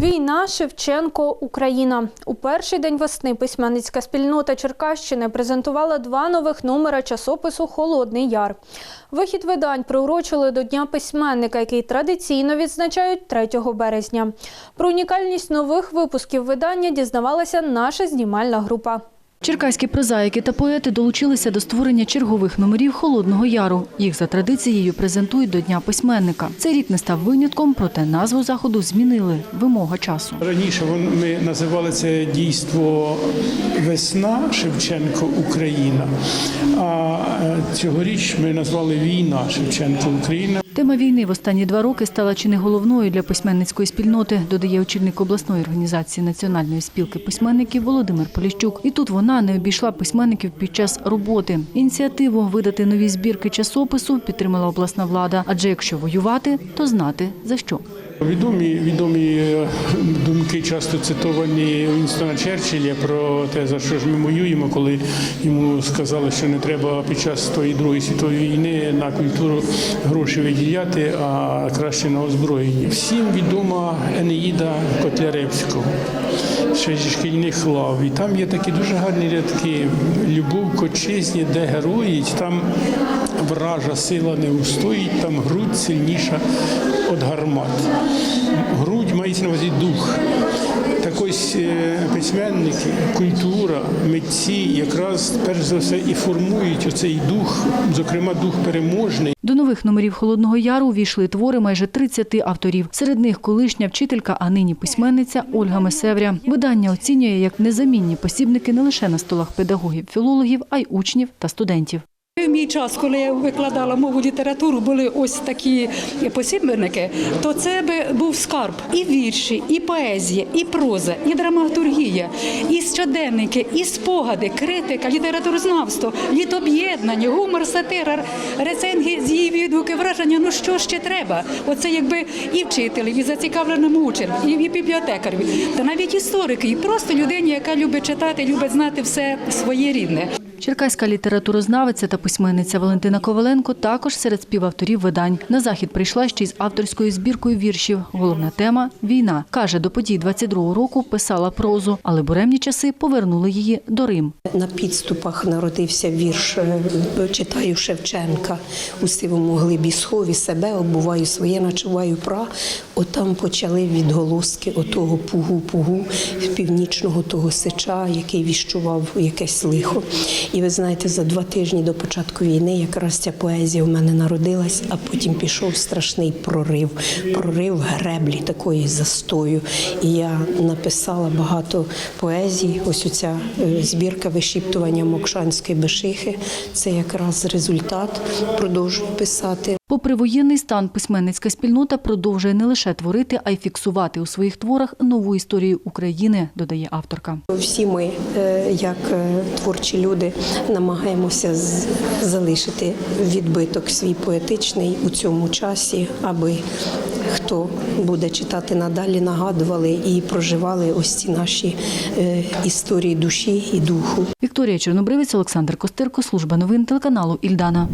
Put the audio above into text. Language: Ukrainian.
Війна, Шевченко, Україна. У перший день весни письменницька спільнота Черкащини презентувала два нових номера часопису Холодний Яр. Вихід видань приурочили до Дня письменника, який традиційно відзначають 3 березня. Про унікальність нових випусків видання дізнавалася наша знімальна група. Черкаські прозаїки та поети долучилися до створення чергових номерів Холодного Яру. Їх за традицією презентують до Дня письменника. Цей рік не став винятком, проте назву заходу змінили. Вимога часу. Раніше ми називали це дійство Весна Шевченко Україна. А е, цьогоріч ми назвали Війна Шевченко Україна. Тема війни в останні два роки стала чи не головною для письменницької спільноти, додає очільник обласної організації Національної спілки письменників Володимир Поліщук. І тут вона не обійшла письменників під час роботи. Ініціативу видати нові збірки часопису підтримала обласна влада. Адже якщо воювати, то знати за що. Відомі відомі е, думки, часто цитовані Вінстона Черчилля про те, за що ж ми воюємо, коли йому сказали, що не треба під час тої другої світової війни на культуру гроші виділяти, а краще на озброєнні. Всім відома Енеїда Котляревського. Ще зі шкільних лав. І там є такі дуже гарні рядки. Любов кочизні, де героїть, там вража сила не устоїть, там грудь сильніша від гармат. Грудь мається на увазі дух. Ось е, письменники, культура, митці якраз перш за все і формують оцей дух, зокрема дух переможний. До нових номерів Холодного Яру увійшли твори майже 30 авторів. Серед них колишня вчителька, а нині письменниця Ольга Месевря. Видання оцінює як незамінні посібники не лише на столах педагогів, філологів, а й учнів та студентів. Мій час, коли я викладала мову літературу, були ось такі посібники, то це би був скарб і вірші, і поезія, і проза, і драматургія, і щоденники, і спогади, критика, літературознавство, літоб'єднання, гумор, сатира, рецензії, відгуки, враження. Ну що ще треба? Оце якби і вчителів, і зацікавленому учням, і, і бібліотекарів, та навіть історики, і просто людині, яка любить читати, любить знати все своє рідне. Черкаська літературознавиця та письменниця Валентина Коваленко також серед співавторів видань. На захід прийшла ще й з авторською збіркою віршів. Головна тема війна. Каже, до подій 22-го року писала прозу, але буремні часи повернули її до Рим. На підступах народився вірш е, читаю Шевченка у сивому глибі схові себе обуваю своє, начуваю пра. Отам почали відголоски отого пугу-пугу північного того сича, який віщував якесь лихо. І ви знаєте, за два тижні до початку війни якраз ця поезія в мене народилась, а потім пішов страшний прорив, прорив греблі такої застою. І я написала багато поезій. Ось оця е, збірка вишіптування Мокшанської бешихи. Це якраз результат. Продовжую писати. Попри воєнний стан, письменницька спільнота продовжує не лише творити, а й фіксувати у своїх творах нову історію України, додає авторка. Всі ми, е, як е, творчі люди, намагаємося залишити відбиток свій поетичний у цьому часі, аби хто буде читати надалі, нагадували і проживали ось ці наші е, історії душі і духу. Вікторія Чорнобривець, Олександр Костирко, служба новин телеканалу Ільдана.